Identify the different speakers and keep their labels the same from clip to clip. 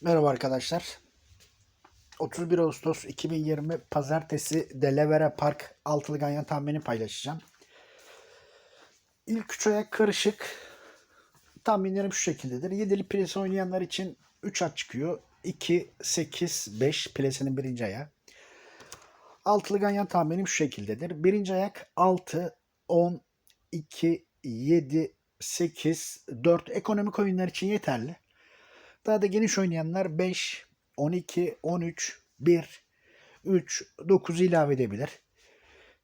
Speaker 1: Merhaba arkadaşlar. 31 Ağustos 2020 Pazartesi Delaware Park altılı ganyan tahmini paylaşacağım. İlk üç ayak karışık. Tahminlerim şu şekildedir. 7'li plase oynayanlar için 3 at çıkıyor. 2, 8, 5 plesinin birinci ayağı. Altılı ganyan tahminim şu şekildedir. Birinci ayak 6, 10, 2, 7, 8, 4 ekonomik oyunlar için yeterli. Daha da geniş oynayanlar 5, 12, 13, 1, 3, 9 ilave edebilir.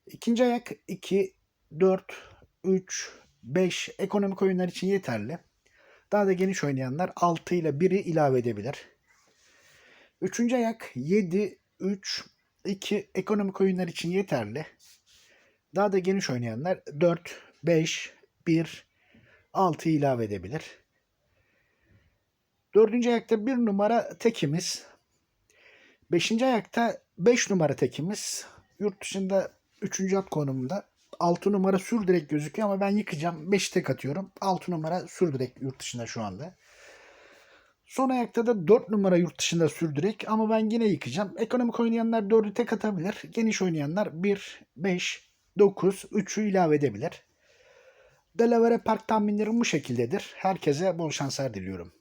Speaker 1: İkinci ayak 2, 4, 3, 5 ekonomik oyunlar için yeterli. Daha da geniş oynayanlar 6 ile 1'i ilave edebilir. Üçüncü ayak 7, 3, 2 ekonomik oyunlar için yeterli. Daha da geniş oynayanlar 4, 5, 1, 6 ilave edebilir. Dördüncü ayakta bir numara tekimiz. Beşinci ayakta 5 numara tekimiz. Yurt dışında 3. at konumunda. 6 numara sür direkt gözüküyor ama ben yıkacağım. 5 tek atıyorum. 6 numara sür direkt yurt dışında şu anda. Son ayakta da 4 numara yurt dışında sür direkt ama ben yine yıkacağım. Ekonomik oynayanlar 4'ü tek atabilir. Geniş oynayanlar 1, 5, 9, 3'ü ilave edebilir. Delaware Park tahminlerim bu şekildedir. Herkese bol şanslar diliyorum.